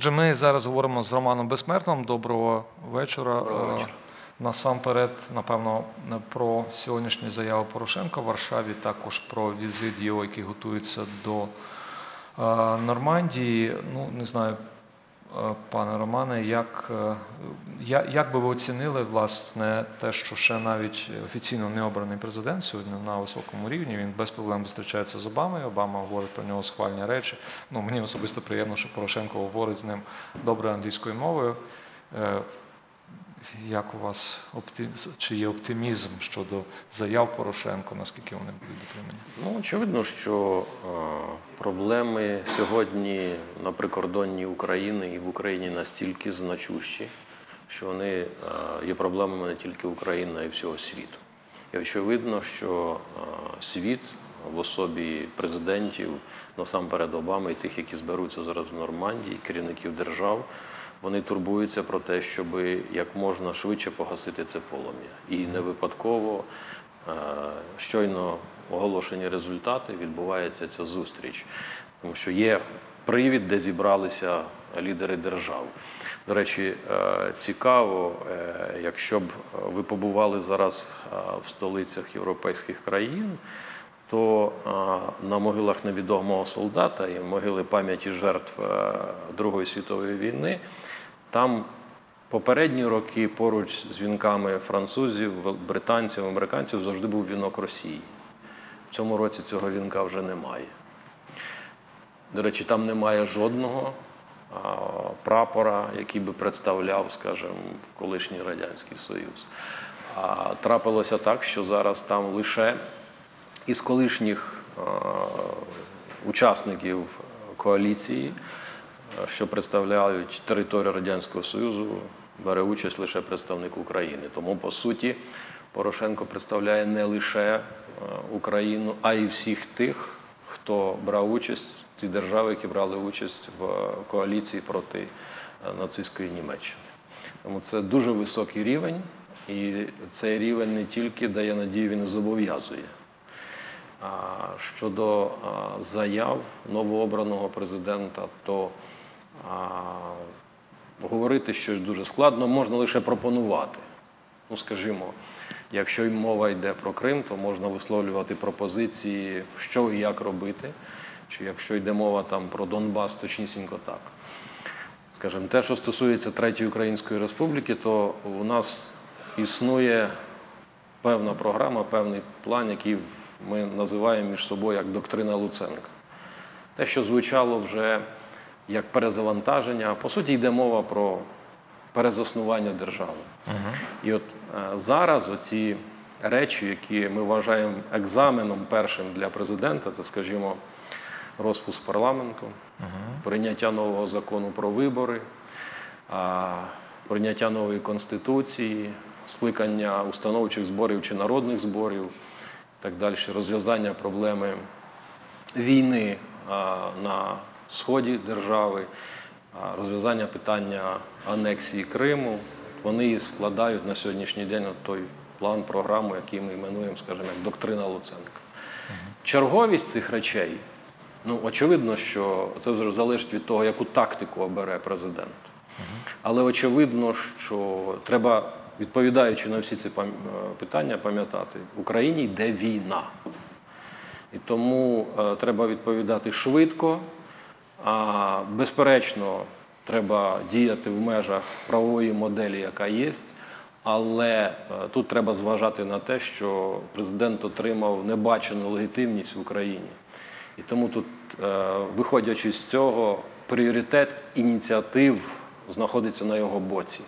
Отже, ми зараз говоримо з Романом Безсмертним. Доброго вечора. Доброго Е, вечора. Насамперед, напевно, про сьогоднішню заяву Порошенка в Варшаві, також про візит його, який готується до е, Нормандії. Ну, не знаю, пане Романе, як, е, як би ви оцінили власне те, що ще навіть офіційно не обраний президент сьогодні на високому рівні, він без проблем зустрічається з Обамою. Обама говорить про нього схвальні речі. Ну, мені особисто приємно, що Порошенко говорить з ним добре англійською мовою. Як у вас чи є оптимізм щодо заяв Порошенко, наскільки вони будуть дотримані? Ну, очевидно, що е, проблеми сьогодні на прикордонні України і в Україні настільки значущі, що вони е, є проблемами не тільки України, а й всього світу. І очевидно, що е, світ в особі президентів, насамперед Обами і тих, які зберуться зараз в Нормандії, керівників держав, вони турбуються про те, щоб як можна швидше погасити це полум'я. І не випадково е, щойно оголошені результати, відбувається ця зустріч, тому що є привід, де зібралися лідери держав. До речі, е, цікаво, е, якщо б ви побували зараз в столицях європейських країн, то на могилах невідомого солдата і могили пам'яті жертв е, Другої світової війни, там попередні роки поруч з вінками французів, британців, американців завжди був вінок Росії. В цьому році цього вінка вже немає. До речі, там немає жодного прапора, який би представляв, скажімо, колишній Радянський Союз. Трапилося так, що зараз там лише із колишніх учасників коаліції, що представляють територію Радянського Союзу, бере участь лише представник України. Тому, по суті, Порошенко представляє не лише Україну, а й всіх тих, хто брав участь, ті держави, які брали участь в коаліції проти е, нацистської Німеччини. Тому це дуже високий рівень, і цей рівень не тільки дає надію, він і зобов'язує. Щодо заяв новообраного президента, то говорити щось дуже складно, можна лише пропонувати. Ну, скажімо, якщо й мова йде про Крим, то можна висловлювати пропозиції, що і як робити. Чи якщо йде мова там про Донбас, точнісінько так. Скажімо, те, що стосується Третьої Української Республіки, то у нас існує певна програма, певний план, який в- ми називаємо між собою як доктрина Луценка. Те, що звучало вже як перезавантаження, по суті, йде мова про перезаснування держави. І от е, зараз оці речі, які ми вважаємо екзаменом першим для президента, це, скажімо, розпуск парламенту, прийняття нового закону про вибори, прийняття нової конституції, скликання установчих зборів чи народних зборів, так далі, розв'язання проблеми війни на сході держави, розв'язання питання анексії Криму. Вони складають на сьогоднішній день той план, програму, який ми іменуємо, скажімо, як доктрина Луценка. Черговість цих речей, ну очевидно, що це вже залежить від того, яку тактику обере президент. Але очевидно, що треба, відповідаючи на всі ці е, питання, пам'ятати, в Україні йде війна. І тому е, треба відповідати швидко, а безперечно, треба діяти в межах правової моделі, яка є. Але е, тут треба зважати на те, що президент отримав небачену легітимність в Україні. І тому тут, виходячи з цього, пріоритет ініціатив знаходиться на його боці.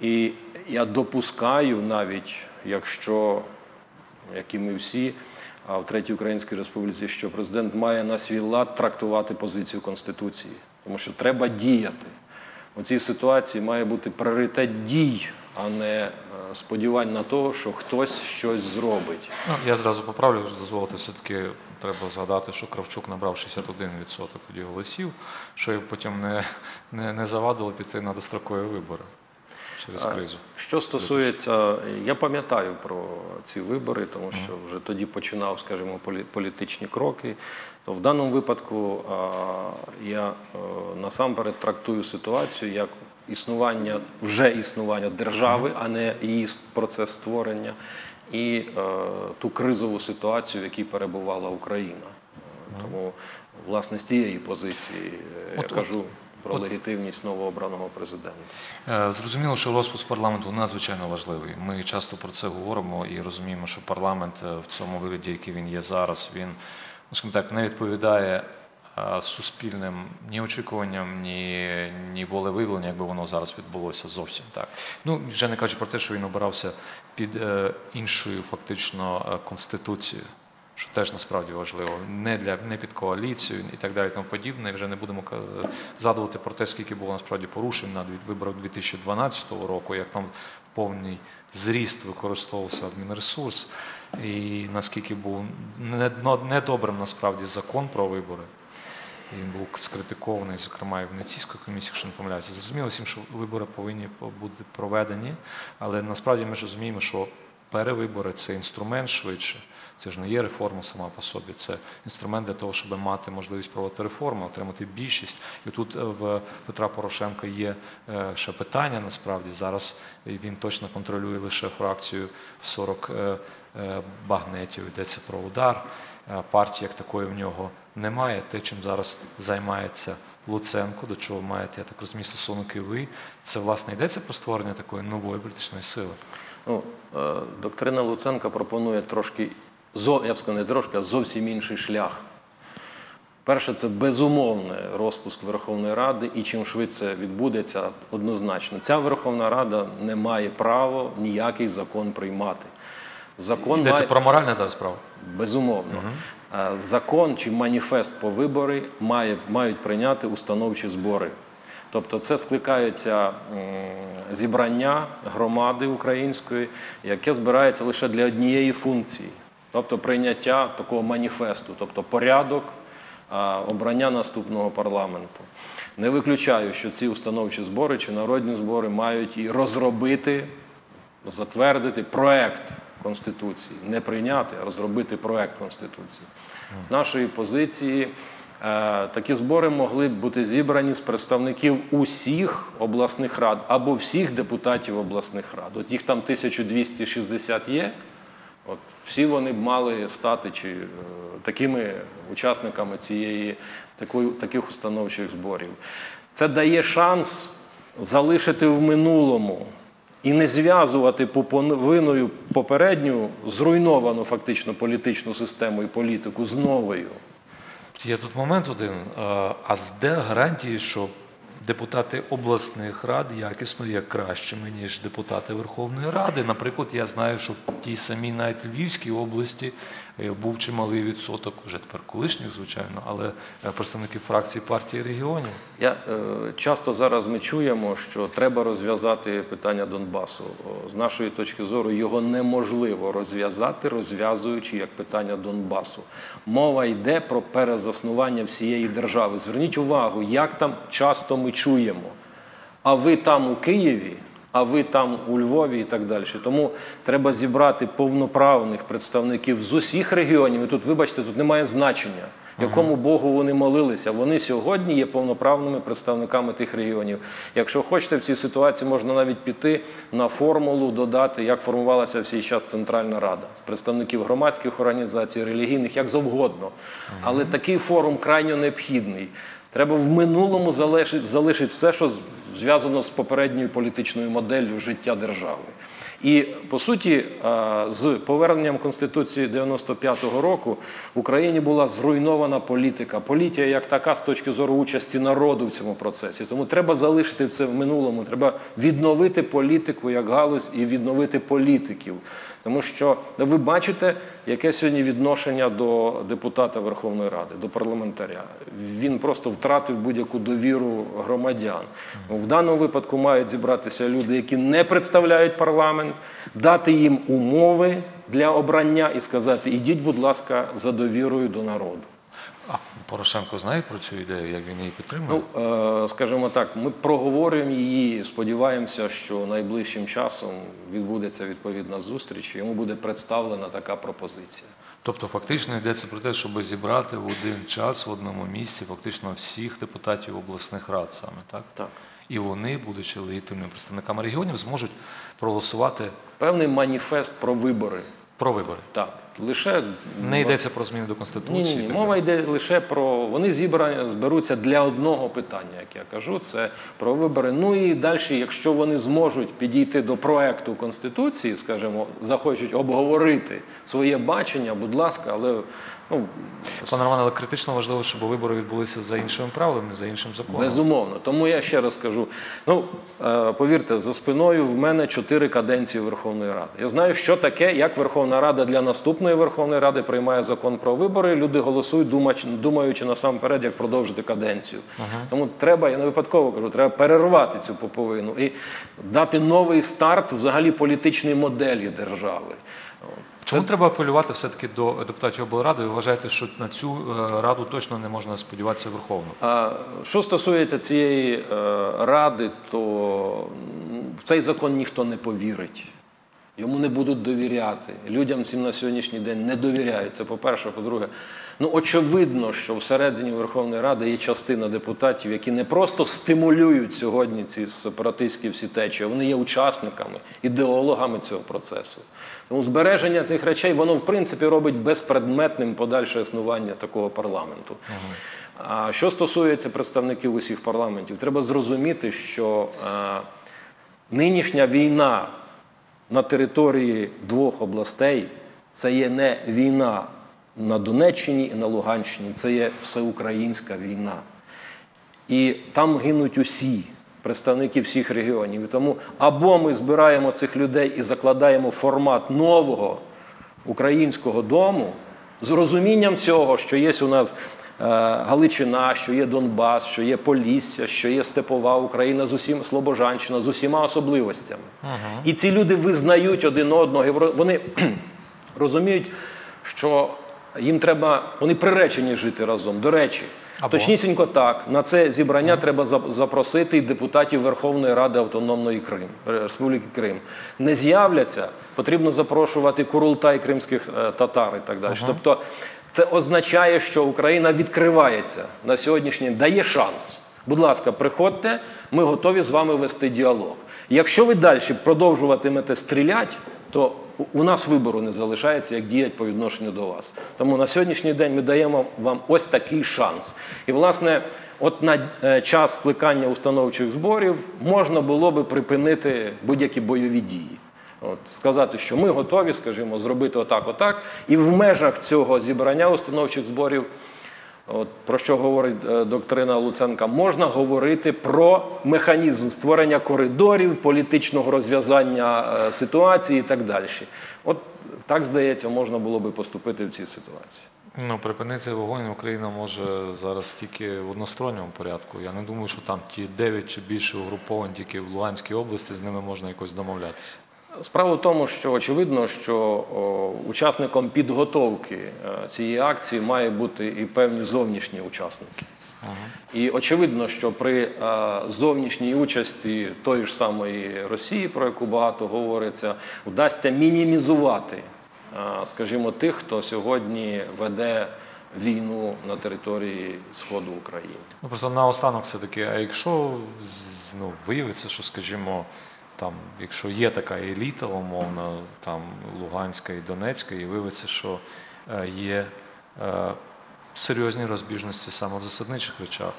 І я допускаю навіть, якщо як і ми всі, а в Третій Українській Республіці, що президент має на свій лад трактувати позицію Конституції, тому що треба діяти. У цій ситуації має бути пріоритет дій, а не е, сподівань на те, що хтось щось зробить. Ну, я зразу поправлю, якщо дозволити, все-таки треба згадати, що Кравчук набрав 61% тоді голосів, що й потім не, не, не завадило піти на дострокові вибори. Через кризу. Що стосується, я пам'ятаю про ці вибори, тому що вже тоді починав, скажімо, полі- політичні кроки. То в даному випадку я е, насамперед трактую ситуацію як існування вже існування держави, а не її процес створення, і е, ту кризову ситуацію, в якій перебувала Україна. Е, Тому, власне, з цієї позиції я От- кажу про легітимність новообраного президента. Е, Зрозуміло, що розпуск парламенту надзвичайно важливий. Ми часто про це говоримо і розуміємо, що парламент е, в цьому вигляді, який він є зараз, він, ну, скажімо так, не відповідає е, суспільним ні очікуванням, ні, ні волевиявлення, якби воно зараз відбулося зовсім так. Ну, вже не кажучи про те, що він обирався під е, іншою фактично конституцією. Що теж насправді важливо, не для не під коаліцію і так далі, тому подібне. Вже не будемо згадувати про те, скільки було насправді порушень на виборах 2012 року, як там повний зріст використовувався адмінресурс, і наскільки був недобрим насправді закон про вибори. Він був скритикований, зокрема, і в Венеційської комісії, якщо не помиляюся. Зрозуміло всім, що вибори повинні бути проведені, але насправді ми ж розуміємо, що перевибори це інструмент швидше. Це ж не є реформа сама по собі. Це інструмент для того, щоб мати можливість проводити реформи, отримати більшість. І тут е, в Петра Порошенка є е, ще питання. Насправді зараз він точно контролює лише фракцію в 40 е, багнетів. Йдеться про удар. Партії як такої в нього немає. Те, чим зараз займається Луценко, до чого маєте, я так розумію, стосунки ви, це власне йдеться про створення такої нової політичної сили. Ну, е, доктрина Луценка пропонує трошки, я б сказав, не трошки, а зовсім інший шлях. Перше, це безумовний розпуск Верховної Ради, і чим швидше відбудеться, однозначно. Ця Верховна Рада не має права ніякий закон приймати. Закон Йдеться має... про моральне зараз право. Безумовно. Е, Закон чи маніфест по вибори має, мають прийняти установчі збори. Тобто це скликаються м, зібрання громади української, яке збирається лише для однієї функції, тобто прийняття такого маніфесту, тобто порядок обрання наступного парламенту. Не виключаю, що ці установчі збори чи народні збори мають і розробити затвердити проект Конституції, не прийняти, а розробити проект Конституції. З нашої позиції такі збори могли б бути зібрані з представників усіх обласних рад або всіх депутатів обласних рад. От їх там 1260 є. От всі вони б мали стати чи е, такими учасниками цієї такої, таких установчих зборів. Це дає шанс залишити в минулому і не зв'язувати поповиною попередню зруйновану фактично політичну систему і політику з новою. Є тут момент один. А з де гарантії, що депутати обласних рад якісно є кращими, ніж депутати Верховної Ради? Наприклад, я знаю, що в тій самій навіть Львівській області був чималий відсоток, вже тепер колишніх, звичайно, але е, представників фракції партії регіонів. Я е, часто зараз ми чуємо, що треба розв'язати питання Донбасу. З нашої точки зору його неможливо розв'язати, розв'язуючи як питання Донбасу. Мова йде про перезаснування всієї держави. Зверніть увагу, як там часто ми чуємо. А ви там у Києві, а ви там у Львові і так далі. Тому треба зібрати повноправних представників з усіх регіонів. І тут, вибачте, тут немає значення якому Богу вони молилися. Вони сьогодні є повноправними представниками тих регіонів. Якщо хочете, в цій ситуації можна навіть піти на формулу, додати, як формувалася в цей час Центральна Рада з представників громадських організацій, релігійних, як завгодно. Але такий форум крайньо необхідний. Треба в минулому залишити, залишити все, що зв'язано з попередньою політичною моделлю життя держави. І по суті, з поверненням Конституції 95-го року в Україні була зруйнована політика. Політика як така з точки зору участі народу в цьому процесі. Тому треба залишити це в минулому. Треба відновити політику як галузь і відновити політиків. Тому що ну, ви бачите, яке сьогодні відношення до депутата Верховної Ради, до парламентаря. Він просто втратив будь-яку довіру громадян. В даному випадку мають зібратися люди, які не представляють парламент, дати їм умови для обрання і сказати: ідіть, будь ласка, за довірою до народу. А Порошенко знає про цю ідею, як він її підтримує? Ну, е, скажімо так, ми проговорюємо її. Сподіваємося, що найближчим часом відбудеться відповідна зустріч. і Йому буде представлена така пропозиція. Тобто, фактично йдеться про те, щоб зібрати в один час в одному місці фактично всіх депутатів обласних рад саме так? Так. І вони, будучи легітимними представниками регіонів, зможуть проголосувати Певний маніфест про вибори. про вибори. Так, лише Не йдеться про зміни до конституції. Ні, ні, ні. Мова йде лише про вони зібрані зберуться для одного питання, як я кажу, це про вибори. Ну і далі, якщо вони зможуть підійти до проекту конституції, скажімо, захочуть обговорити своє бачення, будь ласка, але ну Пане Романе, але критично важливо, щоб вибори відбулися за іншими правилами, за іншим законом. Безумовно. Тому я ще раз кажу: ну е, повірте, за спиною в мене чотири каденції Верховної Ради. Я знаю, що таке, як Верховна Рада для наступної Верховної Ради приймає закон про вибори. Люди голосують, думаючи, насамперед, як продовжити каденцію. Тому треба, я не випадково кажу, треба перервати цю поповину і дати новий старт взагалі політичній моделі держави. Чому треба апелювати все-таки до депутатів облради? Ви вважаєте, що на цю е, раду точно не можна сподіватися верховно? А що стосується цієї е, ради, то в цей закон ніхто не повірить. Йому не будуть довіряти. Людям цим на сьогоднішній день не довіряють. Це по-перше, по-друге, ну очевидно, що всередині Верховної Ради є частина депутатів, які не просто стимулюють сьогодні ці сепаратистські всі течії, а вони є учасниками, ідеологами цього процесу. Тому збереження цих речей, воно в принципі робить безпредметним подальше існування такого парламенту. А що стосується представників усіх парламентів, треба зрозуміти, що е, нинішня війна на території двох областей це є не війна на Донеччині і на Луганщині, це є всеукраїнська війна. І там гинуть усі представники всіх регіонів. І тому або ми збираємо цих людей і закладаємо формат нового українського дому з розумінням цього, що є у нас е, Галичина, що є Донбас, що є Полісся, що є Степова Україна з усім Слобожанщина, з усіма особливостями. І ці люди визнають один одного, і вони розуміють, що їм треба, вони приречені жити разом. До речі, Або? точнісінько так. На це зібрання треба запросити і депутатів Верховної Ради Автономної Крим, Республіки Крим. Не з'являться, потрібно запрошувати Курултай кримських е, татар і так далі. Тобто це означає, що Україна відкривається на сьогоднішній день, дає шанс. Будь ласка, приходьте, ми готові з вами вести діалог. Якщо ви далі продовжуватимете стріляти, то у- нас вибору не залишається, як діяти по відношенню до вас. Тому на сьогоднішній день ми даємо вам ось такий шанс. І, власне, от на е, час скликання установчих зборів можна було би припинити будь-які бойові дії. От, сказати, що ми готові, скажімо, зробити отак, отак, і в межах цього зібрання установчих зборів От про що говорить е, доктрина Луценка, можна говорити про механізм створення коридорів, політичного розв'язання е, ситуації і так далі. От так здається, можна було би поступити в цій ситуації. Ну, припинити вогонь Україна може зараз тільки в односторонньому порядку. Я не думаю, що там ті 9 чи більше угруповань тільки в Луганській області, з ними можна якось домовлятися. Справа в тому, що очевидно, що учасником підготовки е, цієї акції має бути і певні зовнішні учасники. І очевидно, що при е, зовнішній участі тої ж самої Росії, про яку багато говориться, вдасться мінімізувати, е, скажімо, тих, хто сьогодні веде війну на території Сходу України. Ну просто наостанок все-таки, а якщо ну, виявиться, що, скажімо, там, якщо є така еліта, умовно, там Луганська і Донецька, і виявиться, що е, є е, серйозні розбіжності саме в засадничих речах.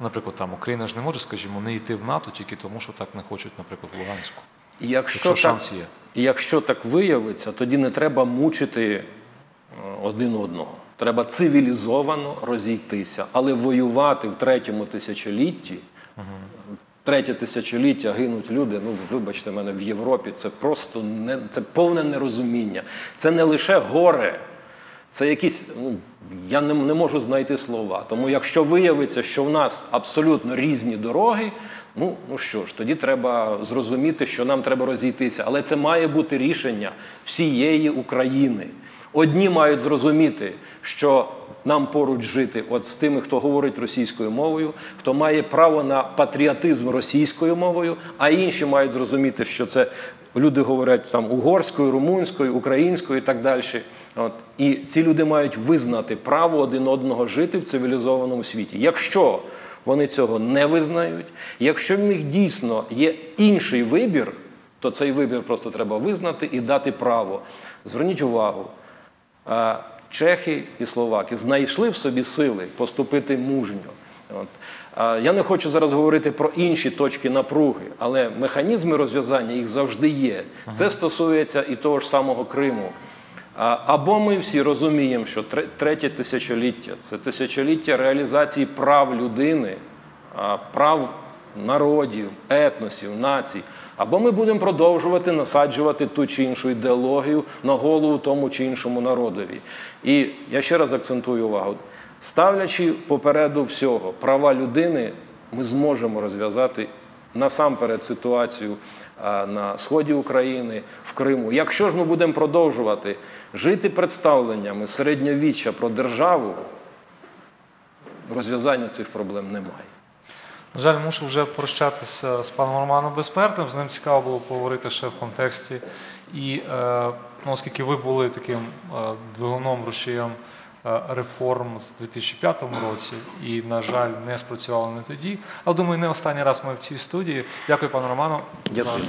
Наприклад, там Україна ж не може, скажімо, не йти в НАТО тільки тому, що так не хочуть, наприклад, в Луганську. І якщо, Якщо так, шанс є. і якщо так виявиться, тоді не треба мучити е, один одного. Треба цивілізовано розійтися, але воювати в третьому тисячолітті. Третє тисячоліття гинуть люди. Ну, вибачте мене, в Європі це просто не це повне нерозуміння. Це не лише горе, це якісь. Ну, я не, не можу знайти слова. Тому якщо виявиться, що в нас абсолютно різні дороги, ну, ну що ж, тоді треба зрозуміти, що нам треба розійтися. Але це має бути рішення всієї України. Одні мають зрозуміти, що нам поруч жити от з тими, хто говорить російською мовою, хто має право на патріотизм російською мовою, а інші мають зрозуміти, що це люди говорять там угорською, румунською, українською і так далі. От. І ці люди мають визнати право один одного жити в цивілізованому світі. Якщо вони цього не визнають, якщо в них дійсно є інший вибір, то цей вибір просто треба визнати і дати право. Зверніть увагу, чехи і словаки знайшли в собі сили поступити мужньо. От. Я не хочу зараз говорити про інші точки напруги, але механізми розв'язання їх завжди є. Це стосується і того ж самого Криму. Або ми всі розуміємо, що тре- третє тисячоліття це тисячоліття реалізації прав людини, прав народів, етносів, націй. Або ми будемо продовжувати насаджувати ту чи іншу ідеологію на голову тому чи іншому народові. І я ще раз акцентую увагу: ставлячи попереду всього права людини, ми зможемо розв'язати насамперед ситуацію на сході України, в Криму. Якщо ж ми будемо продовжувати жити представленнями середньовіччя про державу, розв'язання цих проблем немає. На жаль, мушу вже прощатися з паном Романом Безпертним. З ним цікаво було поговорити ще в контексті. І е, ну, оскільки ви були таким е, двигуном рушієм е, реформ з 2005 році, і, на жаль, не спрацювали не тоді. Але думаю, не останній раз ми в цій студії. Дякую, пане Роману. Дякую.